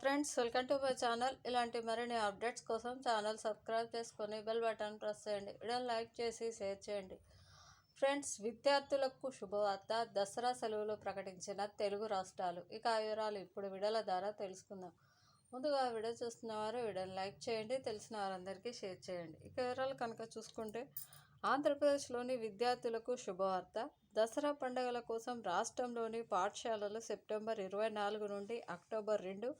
Friends welcome to my channel. ఇలాంటి మరిన్ని updates కోసం ఛానల్ సబ్స్క్రైబ్ చేసుకొని బెల్ బటన్ ప్రెస్ చేయండి. వీడియో లైక్ చేసి షేర్ చేయండి. ఫ్రెండ్స్ విద్యార్థులకు శుభవార్త. దసరా సెలవులు ప్రకటించిన తెలుగు రాష్ట్రాలు. ఇక ఆ వివరాలు ఇప్పుడు వీడియోల ద్వారా తెలుసుకుందాం. ముందుగా వీడియో చూస్తున్న వారు వీడియోని లైక్ చేయండి తెలిసిన వారందరికీ షేర్ చేయండి. ఇక వివరాలు కనుక చూసుకుంటే ఆంధ్రప్రదేశ్లోని విద్యార్థులకు శుభవార్త. దసరా పండుగల కోసం రాష్ట్రంలోని పాఠశాలలు సెప్టెంబర్ ఇరవై నాలుగు నుండి అక్టోబర్ రెండు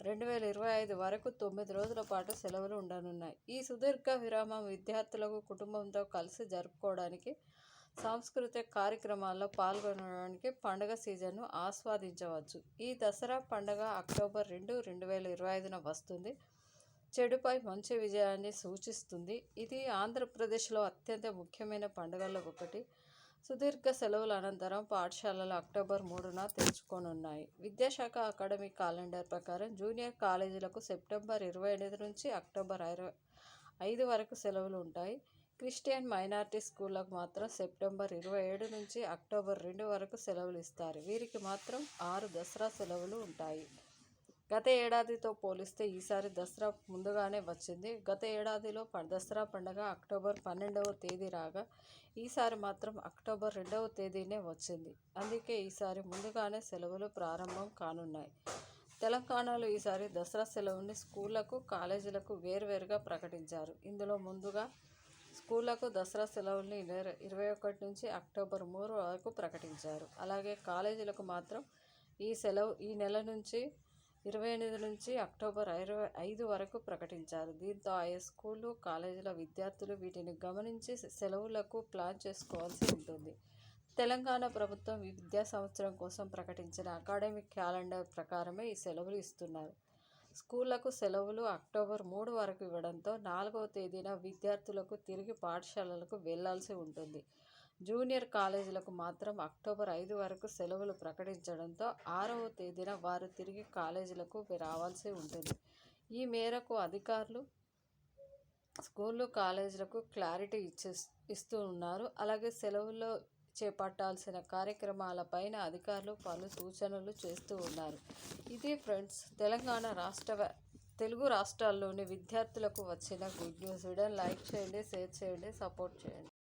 రెండు వేల ఇరవై ఐదు వరకు తొమ్మిది రోజుల పాటు సెలవులు ఉండనున్నాయి. ఈ సుదీర్ఘ విరామం విద్యార్థులకు కుటుంబంతో కలిసి జరుపుకోవడానికి సాంస్కృతిక కార్యక్రమాల్లో పాల్గొనడానికి పండుగ సీజన్ను ఆస్వాదించవచ్చు. ఈ దసరా పండుగ అక్టోబర్ రెండు రెండు వేల ఇరవై ఐదున వస్తుంది. చెడుపై మంచి విజయాన్ని సూచిస్తుంది. ఇది ఆంధ్రప్రదేశ్లో అత్యంత ముఖ్యమైన పండుగల్లో ఒకటి. సుదీర్ఘ సెలవుల అనంతరం పాఠశాలలు అక్టోబర్ మూడున తెరుచుకోనున్నాయి. విద్యాశాఖ అకాడమిక్ క్యాలెండర్ ప్రకారం జూనియర్ కాలేజీలకు సెప్టెంబర్ ఇరవై ఎనిమిది నుంచి అక్టోబర్ ఇరవై ఐదు వరకు సెలవులు ఉంటాయి. క్రిస్టియన్ మైనార్టీ స్కూళ్ళకు మాత్రం సెప్టెంబర్ ఇరవై ఏడు నుంచి అక్టోబర్ రెండు వరకు సెలవులు ఇస్తారు. వీరికి మాత్రం ఆరు దసరా సెలవులు ఉంటాయి. గత ఏడాదితో పోలిస్తే ఈసారి దసరా ముందుగానే వచ్చింది. గత ఏడాదిలో దసరా పండుగ అక్టోబర్ పన్నెండవ తేదీ రాగా ఈసారి మాత్రం అక్టోబర్ రెండవ తేదీనే వచ్చింది. అందుకే ఈసారి ముందుగానే సెలవులు ప్రారంభం కానున్నాయి. తెలంగాణలో ఈసారి దసరా సెలవుని స్కూళ్ళకు కాలేజీలకు వేరువేరుగా ప్రకటించారు. ఇందులో ముందుగా స్కూళ్ళకు దసరా సెలవుల్ని ఇరవై ఒకటి నుంచి అక్టోబర్ మూడు వరకు ప్రకటించారు. అలాగే కాలేజీలకు మాత్రం ఈ సెలవు ఈ నెల నుంచి ఇరవై ఎనిమిది నుంచి అక్టోబర్ ఇరవై ఐదు వరకు ప్రకటించారు. దీంతో ఆయా స్కూళ్ళు కాలేజీల విద్యార్థులు వీటిని గమనించి సెలవులకు ప్లాన్ చేసుకోవాల్సి ఉంటుంది. తెలంగాణ ప్రభుత్వం ఈ విద్యా సంవత్సరం కోసం ప్రకటించిన అకాడమిక్ క్యాలెండర్ ప్రకారమే ఈ సెలవులు ఇస్తున్నారు. స్కూళ్ళకు సెలవులు అక్టోబర్ మూడు వరకు ఇవ్వడంతో నాలుగవ తేదీన విద్యార్థులకు తిరిగి పాఠశాలలకు వెళ్ళాల్సి ఉంటుంది. జూనియర్ కాలేజీలకు మాత్రం అక్టోబర్ ఐదు వరకు సెలవులు ప్రకటించడంతో ఆరవ తేదీన వారు తిరిగి కాలేజీలకు రావాల్సి ఉంటుంది. ఈ మేరకు అధికారులు స్కూళ్ళు కాలేజీలకు క్లారిటీ ఇచ్చే ఇస్తూ ఉన్నారు. అలాగే సెలవుల్లో చేపట్టాల్సిన కార్యక్రమాలపైన అధికారులు పలు సూచనలు చేస్తూ ఉన్నారు. ఇది ఫ్రెండ్స్ తెలంగాణ రాష్ట్ర తెలుగు రాష్ట్రాల్లోని విద్యార్థులకు వచ్చిన గుడ్ న్యూస్. వీడియో లైక్ చేయండి షేర్ చేయండి సపోర్ట్ చేయండి.